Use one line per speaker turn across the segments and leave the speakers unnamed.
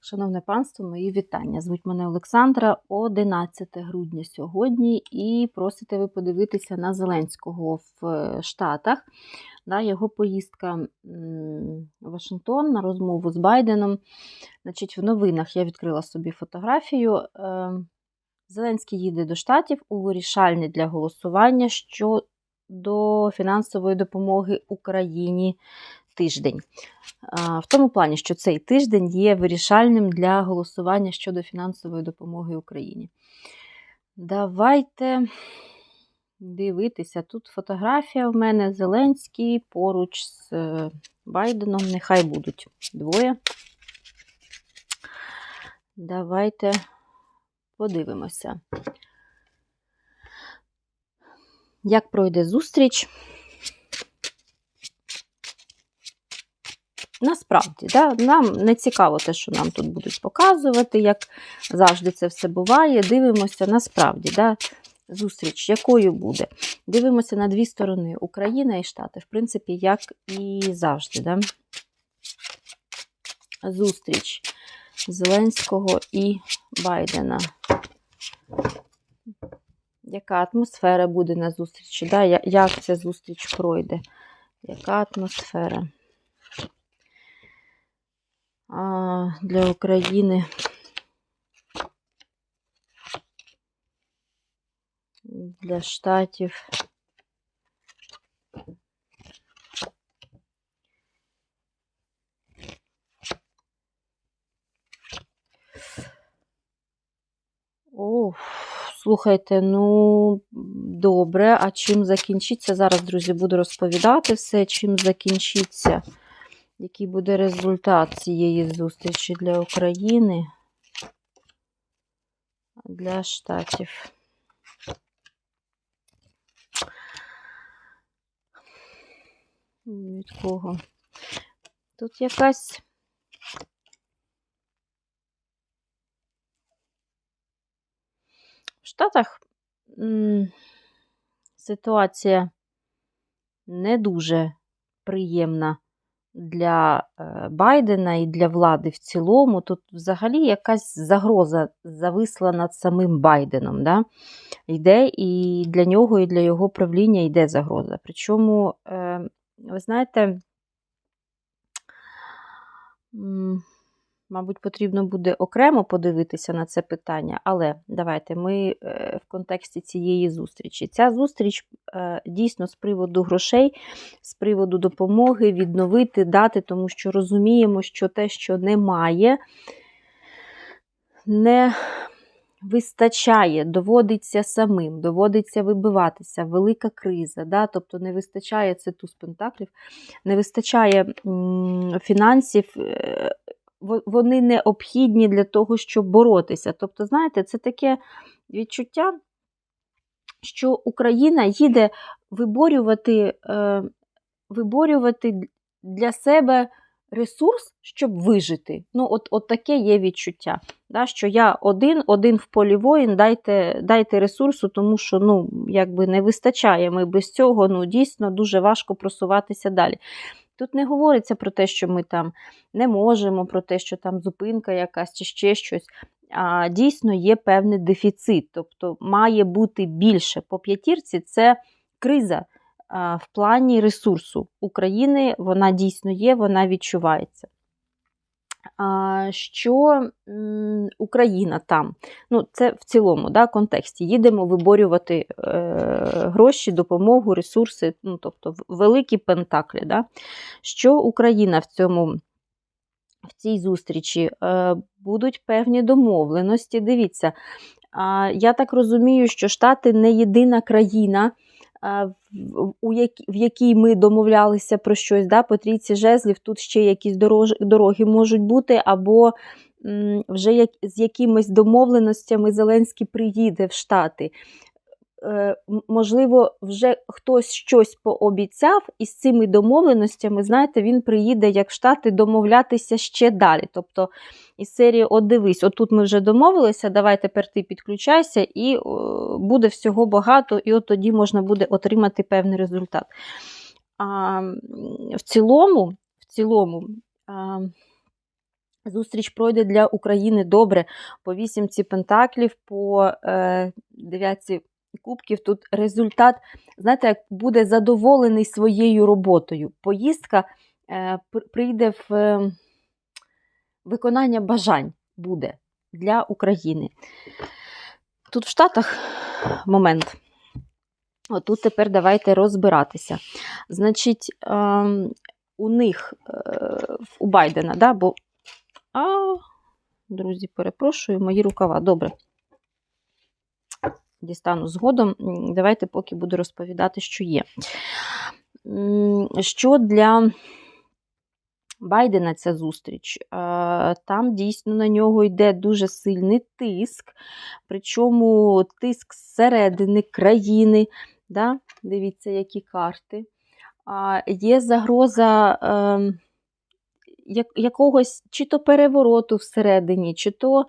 Шановне панство, мої вітання. Звуть мене Олександра, 11 грудня сьогодні, і просите ви подивитися на Зеленського в е, Штатах. Да, його поїздка в Вашингтон на розмову з Байденом. Значить, в новинах я відкрила собі фотографію. Е, Зеленський їде до Штатів у вирішальний для голосування щодо фінансової допомоги Україні тиждень. В тому плані, що цей тиждень є вирішальним для голосування щодо фінансової допомоги Україні. Давайте дивитися. Тут фотографія в мене Зеленський поруч з е, Байденом. Нехай будуть двоє. Давайте подивимося. Як пройде зустріч? Насправді, да, нам не цікаво те, що нам тут будуть показувати, як завжди це все буває. Дивимося насправді, да, зустріч, якою буде. Дивимося на дві сторони: Україна і Штати, в принципі, як і завжди. Да. Зустріч Зеленського і Байдена. Яка атмосфера буде на зустрічі? Да? Як ця зустріч пройде? Яка атмосфера? Для України. Для штатів. О, слухайте, ну, добре, а чим закінчиться? Зараз, друзі, буду розповідати все, чим закінчиться який буде результат цієї зустрічі для України, для штатів. Від кого? Тут якась. В Штатах ситуація не дуже приємна для е, Байдена і для влади в цілому, тут взагалі якась загроза зависла над самим Байденом. Да? Йде і для нього, і для його правління йде загроза. Причому, е, ви знаєте, Мабуть, потрібно буде окремо подивитися на це питання, але давайте ми е, в контексті цієї зустрічі. Ця зустріч е, дійсно з приводу грошей, з приводу допомоги відновити, дати, тому що розуміємо, що те, що немає, не вистачає, доводиться самим, доводиться вибиватися, велика криза. да? Тобто не вистачає це туз пентаклів, не вистачає фінансів. Вони необхідні для того, щоб боротися. Тобто, знаєте, це таке відчуття, що Україна їде виборювати, е, виборювати для себе ресурс, щоб вижити. Ну, от от таке є відчуття. да, Що я один, один в полі воїн, дайте дайте ресурсу, тому що ну, якби не вистачає. Ми без цього ну, дійсно дуже важко просуватися далі. Тут не говориться про те, що ми там не можемо, про те, що там зупинка якась чи ще щось. А Дійсно є певний дефіцит, тобто має бути більше. По п'ятірці це криза в плані ресурсу України. Вона дійсно є, вона відчувається що Україна там, ну це в цілому да, контексті, їдемо виборювати е, гроші, допомогу, ресурси, ну, тобто великі пентаклі. Да, Що Україна в цьому. В цій зустрічі е, будуть певні домовленості. Дивіться, я так розумію, що Штати не єдина країна, в якій ми домовлялися про щось, да, по трійці жезлів, тут ще якісь дороги можуть бути, або вже як, з якимись домовленостями Зеленський приїде в Штати. Е, можливо, вже хтось щось пообіцяв, і з цими домовленостями, знаєте, він приїде як Штати домовлятися ще далі. Тобто із серії От дивись, отут ми вже домовилися, давай тепер ти підключайся, і буде всього багато, і от тоді можна буде отримати певний результат. А, В цілому, в цілому, а, Зустріч пройде для України добре. По вісімці пентаклів, по е, дев'ятці кубків. Тут результат, знаєте, як буде задоволений своєю роботою. Поїздка е, прийде в е, виконання бажань буде для України. Тут в Штатах момент. Отут тепер давайте розбиратися. Значить, ем, у них, е, у Байдена, да, бо. А, друзі, перепрошую, мої рукава. Добре. Дістану згодом. Давайте поки буду розповідати, що є. Що для Байдена ця зустріч? Там дійсно на нього йде дуже сильний тиск, причому тиск зсередини країни. Да? Дивіться, які карти. Є загроза е, якогось чи то перевороту всередині, чи то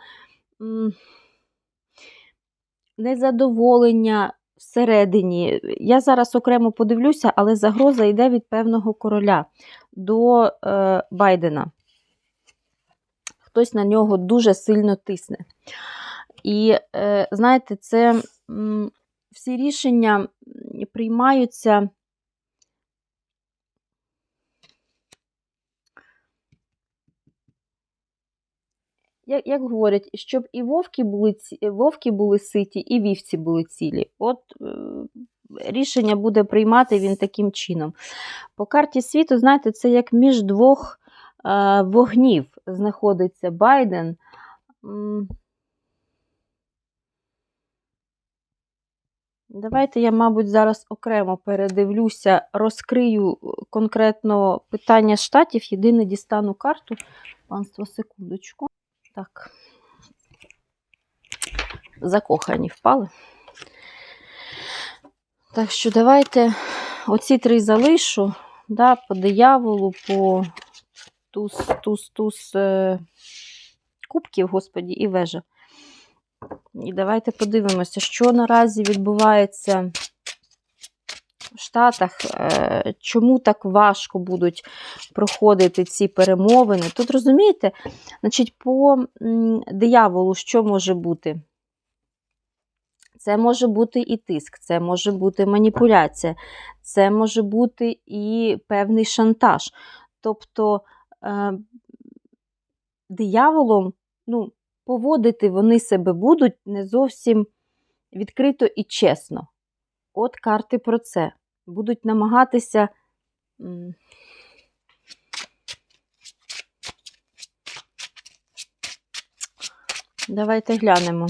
незадоволення всередині. Я зараз окремо подивлюся, але загроза йде від певного короля до е, Байдена. Хтось на нього дуже сильно тисне. І, е, знаєте, це м, всі рішення приймаються. Як, як говорять, щоб і вовки були, вовки були ситі, і вівці були цілі. От е, рішення буде приймати він таким чином. По карті світу, знаєте, це як між двох е, вогнів знаходиться Байден. Давайте я, мабуть, зараз окремо передивлюся, розкрию конкретно питання штатів. Єдине дістану карту. Панство, секундочку. Так. Закохані впали. Так що давайте оці три залишу, да, по дияволу, по туз, туз, туз е, кубків, господі, і вежа. І давайте подивимося, що наразі відбувається Штатах, е, чому так важко будуть проходити ці перемовини. Тут розумієте, значить, по дияволу, що може бути? Це може бути і тиск, це може бути маніпуляція, це може бути і певний шантаж. Тобто е, дияволом, ну, поводити вони себе будуть не зовсім відкрито і чесно. От карти про це. Будуть намагатися. Давайте глянемо.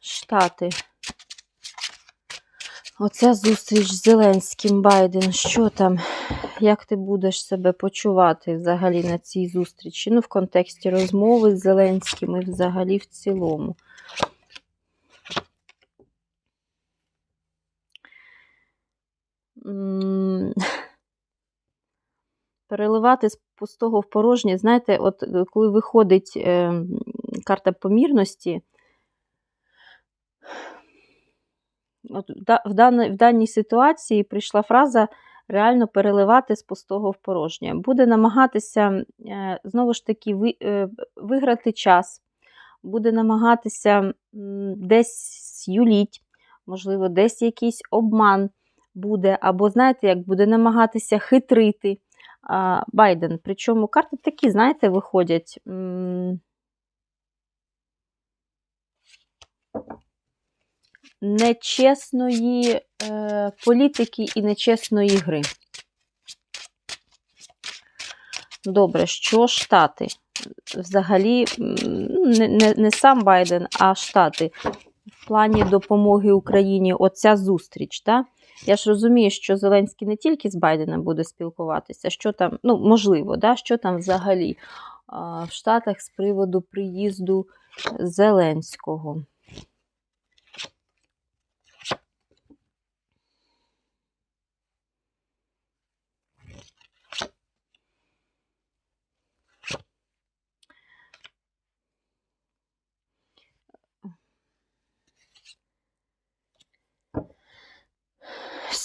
Штати. Оця зустріч з Зеленським Байден. Що там? Як ти будеш себе почувати взагалі на цій зустрічі? Ну, в контексті розмови з Зеленським і взагалі в цілому. Переливати з пустого в порожнє, знаєте, от е, коли виходить е, карта помірності, от в, да- в, даній, ситуації прийшла фраза реально переливати з пустого в порожнє. Буде намагатися е, знову ж таки ви, е, виграти час, буде намагатися м, десь юліть, можливо, десь якийсь обман буде, або, знаєте, як буде намагатися хитрити а, Байден. Причому карти такі, знаєте, виходять. Нечесної е, політики і нечесної гри. Добре, що Штати? Взагалі, не, не, сам Байден, а Штати в плані допомоги Україні оця зустріч. Да? Я ж розумію, що Зеленський не тільки з Байденом буде спілкуватися, що там, ну, можливо, да? що там взагалі а, в Штатах з приводу приїзду Зеленського.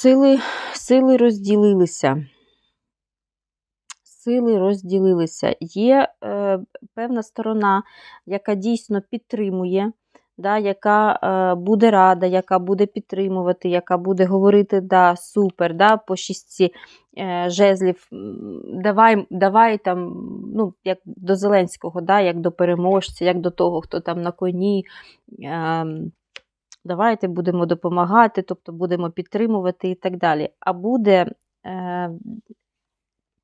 Сили, сили розділилися. Сили розділилися. Є е, певна сторона, яка дійсно підтримує, да, яка е, буде рада, яка буде підтримувати, яка буде говорити да, супер, да, по шістці е, жезлів, давай, давай там, ну, як до Зеленського, да, як до переможця, як до того, хто там на коні. Е, давайте будемо допомагати, тобто будемо підтримувати і так далі. А буде е,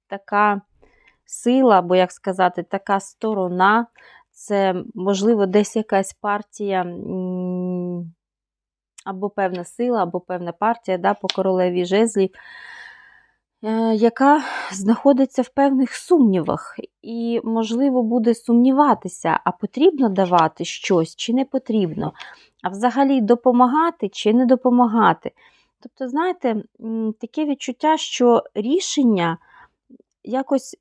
така сила, або, як сказати, така сторона, це, можливо, десь якась партія, або певна сила, або певна партія да, по королеві жезлів, яка знаходиться в певних сумнівах. І, можливо, буде сумніватися, а потрібно давати щось чи не потрібно, а взагалі допомагати чи не допомагати. Тобто, знаєте, таке відчуття, що рішення якось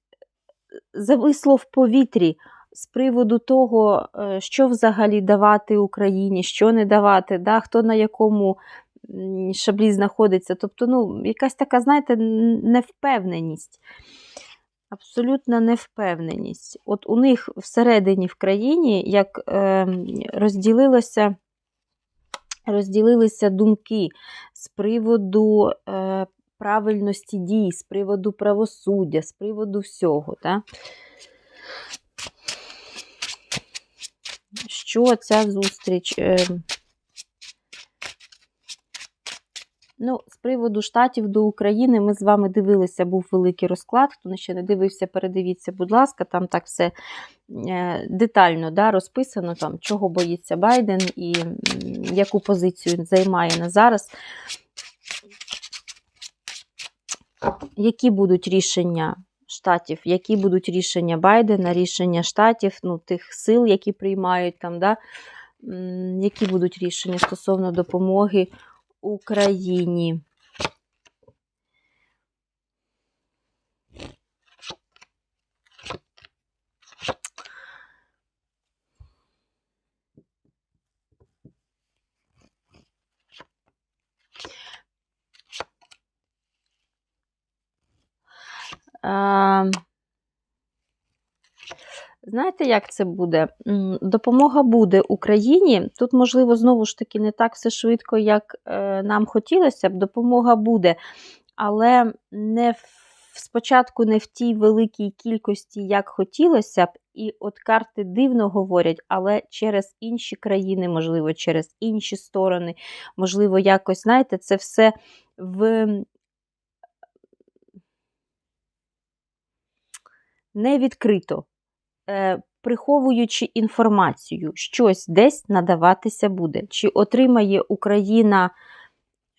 зависло в повітрі з приводу того, е, що взагалі давати Україні, що не давати, да, хто на якому шаблі знаходиться. Тобто, ну, якась така, знаєте, невпевненість. Абсолютна невпевненість. От у них всередині в країні як е, розділилося, розділилися думки з приводу е, правильності дій, з приводу правосуддя, з приводу всього. Да? Що ця зустріч? Е, Ну, з приводу штатів до України ми з вами дивилися, був великий розклад. Хто ще не дивився, передивіться, будь ласка, там так все е, детально да, розписано, там, чого боїться Байден і яку позицію він займає на зараз. Які будуть рішення штатів, які будуть рішення Байдена, рішення штатів, ну, тих сил, які приймають там, да, які будуть рішення стосовно допомоги Україні. Е, Знаєте, як це буде? Допомога буде Україні. Тут, можливо, знову ж таки, не так все швидко, як е, нам хотілося б. Допомога буде, але не спочатку не в тій великій кількості, як хотілося б. І от карти дивно говорять, але через інші країни, можливо, через інші сторони, можливо, якось, знаєте, це все в не відкрито, приховуючи інформацію, щось десь надаватися буде. Чи отримає Україна,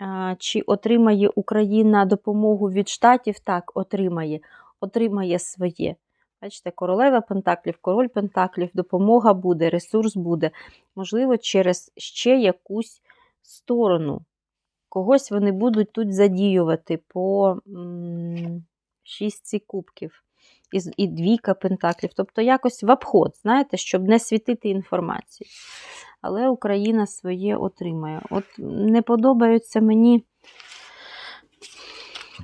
е, чи отримає Україна допомогу від штатів? Так, отримає. Отримає своє. Бачите, королева Пентаклів, король Пентаклів, допомога буде, ресурс буде. Можливо, через ще якусь сторону. Когось вони будуть тут задіювати по шістці кубків і, і двійка пентаклів. Тобто якось в обход, знаєте, щоб не світити інформацію. Але Україна своє отримає. От не подобається мені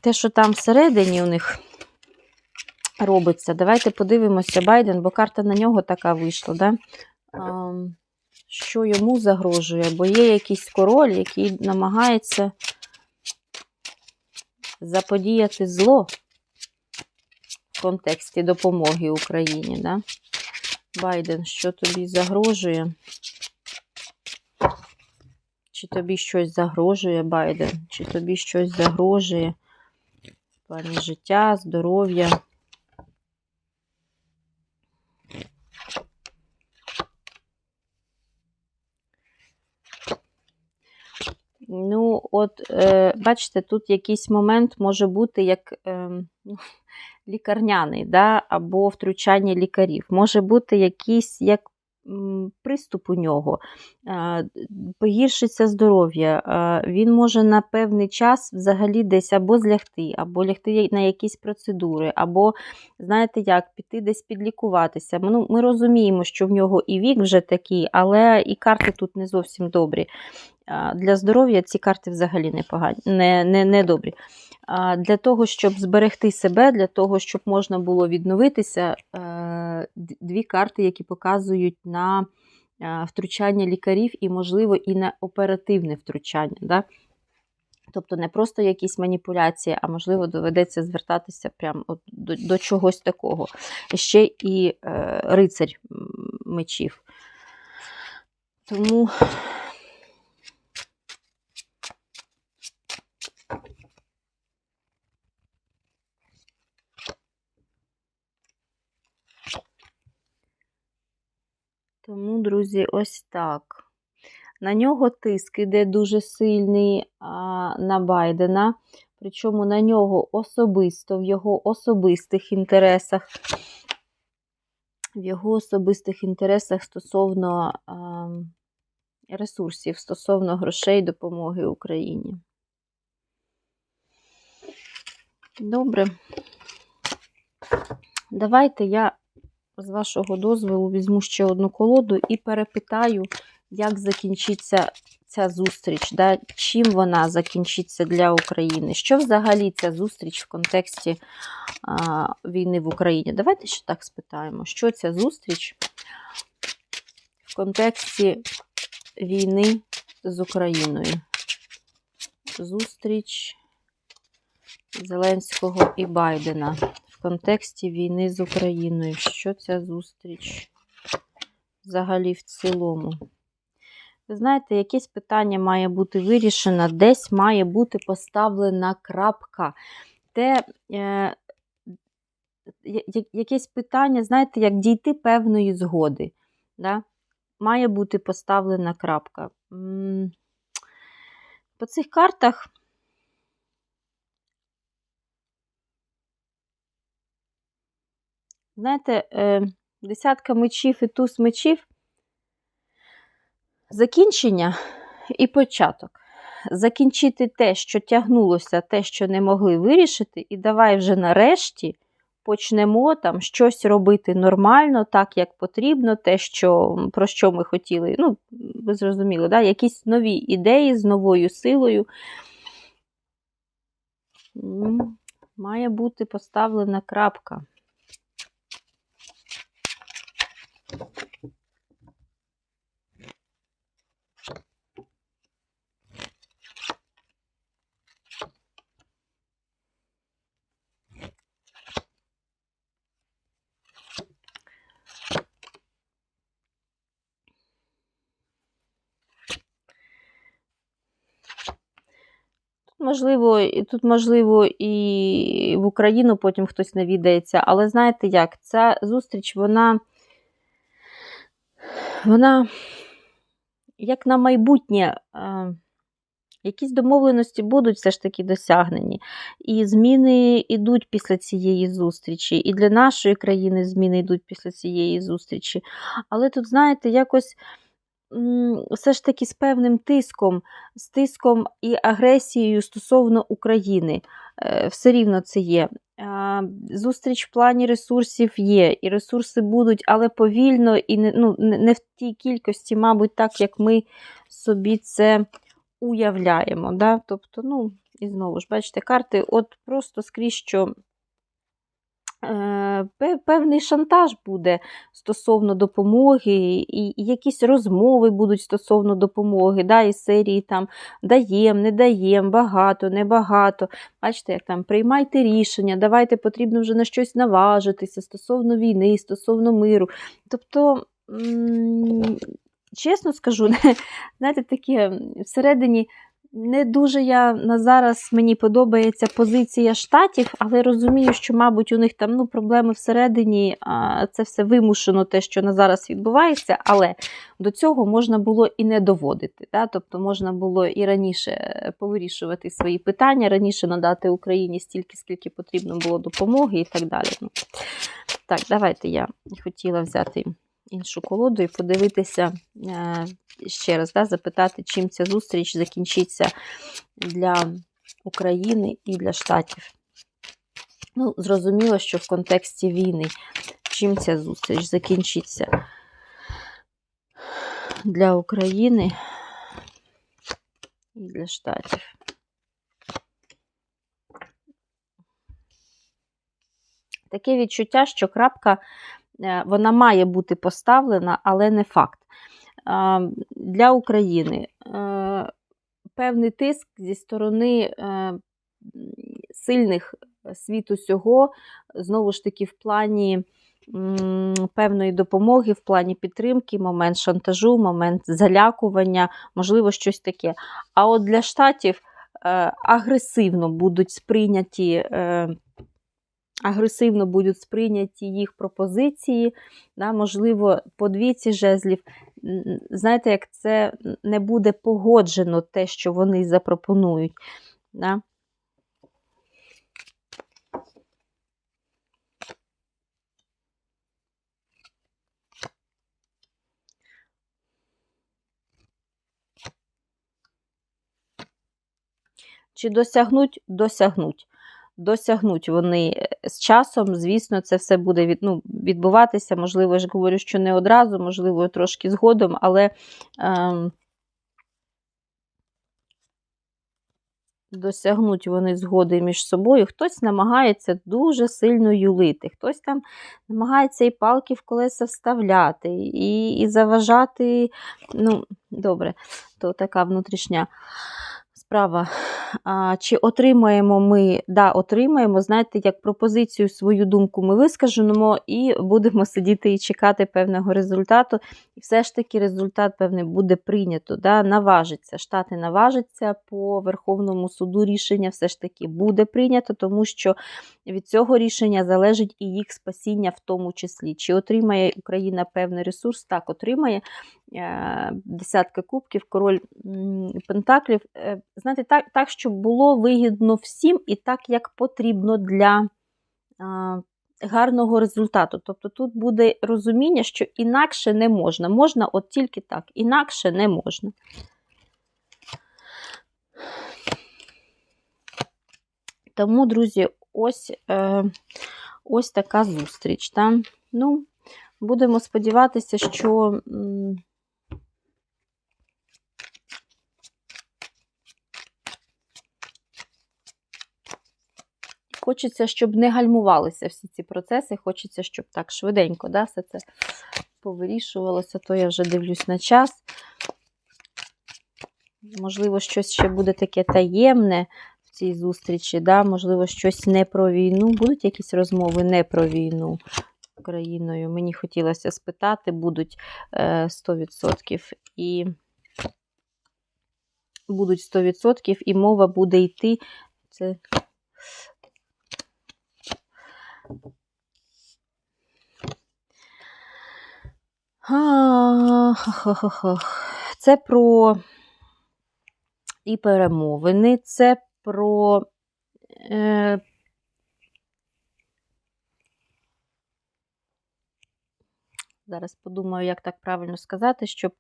те, що там всередині у них робиться. Давайте подивимося Байден, бо карта на нього така вийшла. Да? Що йому загрожує? Бо є якийсь король, який намагається заподіяти зло контексті допомоги Україні. Да? Байден, що тобі загрожує? Чи тобі щось загрожує, Байден? Чи тобі щось загрожує в життя, здоров'я? Ну, от, е, бачите, тут якийсь момент може бути як е, лікарняний, да, або втручання лікарів. Може бути якийсь як приступ у нього, погіршиться здоров'я, він може на певний час взагалі десь або злягти, або лягти на якісь процедури, або, знаєте як, піти десь підлікуватися. Ну, ми розуміємо, що в нього і вік вже такий, але і карти тут не зовсім добрі. Для здоров'я ці карти взагалі не погані, не, не, не добрі. Для того, щоб зберегти себе, для того, щоб можна було відновитися, е, дві карти, які показують на е, втручання лікарів і, можливо, і на оперативне втручання. Да? Тобто не просто якісь маніпуляції, а можливо доведеться звертатися прямо до, до чогось такого. Ще і е, рицарь мечів. Тому Тому, друзі, ось так. На нього тиск іде дуже сильний а, на Байдена, причому на нього особисто, в його особистих інтересах, в його особистих інтересах стосовно а, ресурсів, стосовно грошей допомоги Україні. Добре. Давайте я з вашого дозволу візьму ще одну колоду і перепитаю, як закінчиться ця зустріч, да? чим вона закінчиться для України. Що взагалі ця зустріч в контексті а, війни в Україні? Давайте ще так спитаємо, що ця зустріч в контексті війни з Україною? Зустріч Зеленського і Байдена контексті війни з Україною. Що ця зустріч взагалі в цілому? Ви знаєте, якесь питання має бути вирішено, десь має бути поставлена крапка. Те, е, якесь питання, знаєте, як дійти певної згоди. Да? Має бути поставлена крапка. По цих картах. Знаєте, е, десятка мечів і туз мечів закінчення і початок. Закінчити те, що тягнулося, те, що не могли вирішити, і давай вже нарешті почнемо там щось робити нормально, так як потрібно, те, що, про що ми хотіли. Ну, ви зрозуміли, да? якісь нові ідеї з новою силою. Має бути поставлена крапка. Можливо, і тут, можливо, і в Україну потім хтось навідається, але знаєте як, ця зустріч, вона, вона як на майбутнє, е, якісь домовленості будуть все ж таки досягнені. І зміни йдуть після цієї зустрічі, і для нашої країни зміни йдуть після цієї зустрічі. Але тут, знаєте, якось все ж таки з певним тиском, з тиском і агресією стосовно України. Е, Все рівно це є. Зустріч в плані ресурсів є, і ресурси будуть, але повільно і не, ну, не в тій кількості, мабуть, так, як ми собі це уявляємо. Да? Тобто, ну, і знову ж, бачите, карти, от просто скрізь що. Е, Певний шантаж буде стосовно допомоги, і, і якісь розмови будуть стосовно допомоги, да, із серії там даєм, не даєм, багато, небагато. Бачите, як там приймайте рішення, давайте потрібно вже на щось наважитися стосовно війни, стосовно миру. Тобто, чесно скажу, знаєте, таке всередині не дуже я на зараз мені подобається позиція штатів, але розумію, що, мабуть, у них там ну, проблеми всередині, а це все вимушено, те, що на зараз відбувається, але до цього можна було і не доводити. Да? Тобто можна було і раніше е, повирішувати свої питання, раніше надати Україні стільки, скільки потрібно було допомоги і так далі. Ну, Так, давайте я хотіла взяти іншу колоду і подивитися е, ще раз, да, запитати, чим ця зустріч закінчиться для України і для Штатів. Ну, зрозуміло, що в контексті війни, чим ця зустріч закінчиться для України І для штатів. Таке відчуття, що крапка вона має бути поставлена, але не факт. Для України е, певний тиск зі сторони е, сильних світу сього, знову ж таки, в плані певної допомоги, в плані підтримки, момент шантажу, момент залякування, можливо, щось таке. А от для штатів агресивно будуть сприйняті агресивно будуть сприйняті їх пропозиції, да, можливо, по двійці жезлів. Знаєте, як це не буде погоджено те, що вони запропонують. Да? Чи досягнуть, досягнуть досягнуть вони е, з часом, звісно, це все буде від, ну, відбуватися. Можливо, я ж говорю, що не одразу, можливо, трошки згодом, але. Е, Досягнуть вони згоди між собою, хтось намагається дуже сильно юлити, хтось там намагається і палки в колеса вставляти, і і заважати. Ну, добре, то така внутрішня справа. А, Чи отримаємо ми, да, отримаємо, знаєте, як пропозицію свою думку ми вискажемо і будемо сидіти і чекати певного результату. І все ж таки результат певний буде прийнято. да, Наважиться. Штати наважаться по Верховному суду рішення все ж таки буде прийнято, тому що від цього рішення залежить і їх спасіння в тому числі. Чи отримає Україна певний ресурс? Так, отримає. Е, десятка кубків, король Пентаклів. Е, знаєте, так, так, щоб було вигідно всім і так, як потрібно для гарного результату. Тобто тут буде розуміння, що інакше не можна. Можна от тільки так, інакше не можна. Тому, друзі, ось е, ось така зустріч. Та? Ну, Будемо сподіватися, що. Хочеться, щоб не гальмувалися всі ці процеси. Хочеться, щоб так швиденько да, все це повирішувалося, то я вже дивлюсь на час. Можливо, щось ще буде таке таємне в цій зустрічі. да, Можливо, щось не про війну. Будуть якісь розмови не про війну Україною. Мені хотілося спитати, будуть 100% е, і будуть 100% і мова буде йти. Це це про і перемовини, це про е, зараз подумаю, як так правильно сказати, щоб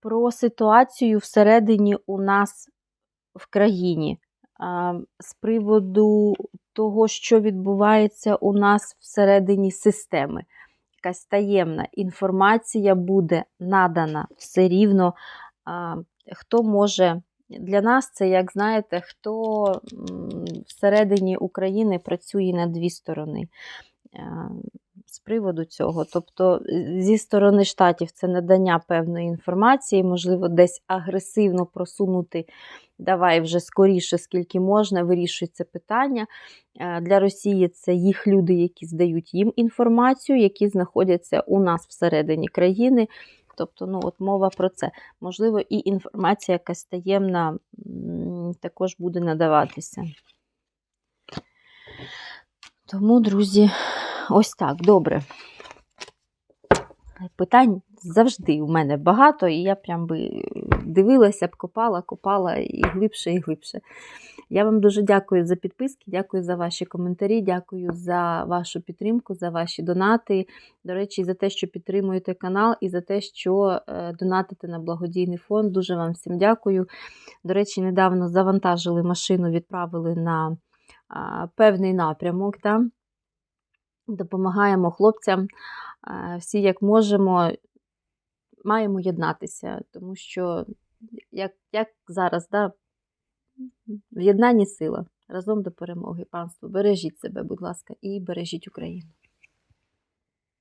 про ситуацію всередині у нас в країні з приводу того, що відбувається у нас всередині системи. Якась таємна інформація буде надана все рівно. Хто може. Для нас це, як знаєте, хто всередині України працює на дві сторони з приводу цього. Тобто, зі сторони штатів це надання певної інформації, можливо, десь агресивно просунути давай вже скоріше, скільки можна, вирішується питання. Е, для Росії це їх люди, які здають їм інформацію, які знаходяться у нас всередині країни. Тобто, ну, от мова про це. Можливо, і інформація якась таємна також буде надаватися. Тому, друзі, ось так, добре. Питань завжди у мене багато, і я прям би дивилася б, копала, копала і глибше, і глибше. Я вам дуже дякую за підписки, дякую за ваші коментарі, дякую за вашу підтримку, за ваші донати. До речі, за те, що підтримуєте канал, і за те, що е, донатите на благодійний фонд. Дуже вам всім дякую. До речі, недавно завантажили машину, відправили на певний напрямок. Да? Допомагаємо хлопцям всі, як можемо маємо єднатися, тому що як, як зараз, да, в єднанні сила. Разом до перемоги, панство. Бережіть себе, будь ласка, і бережіть Україну.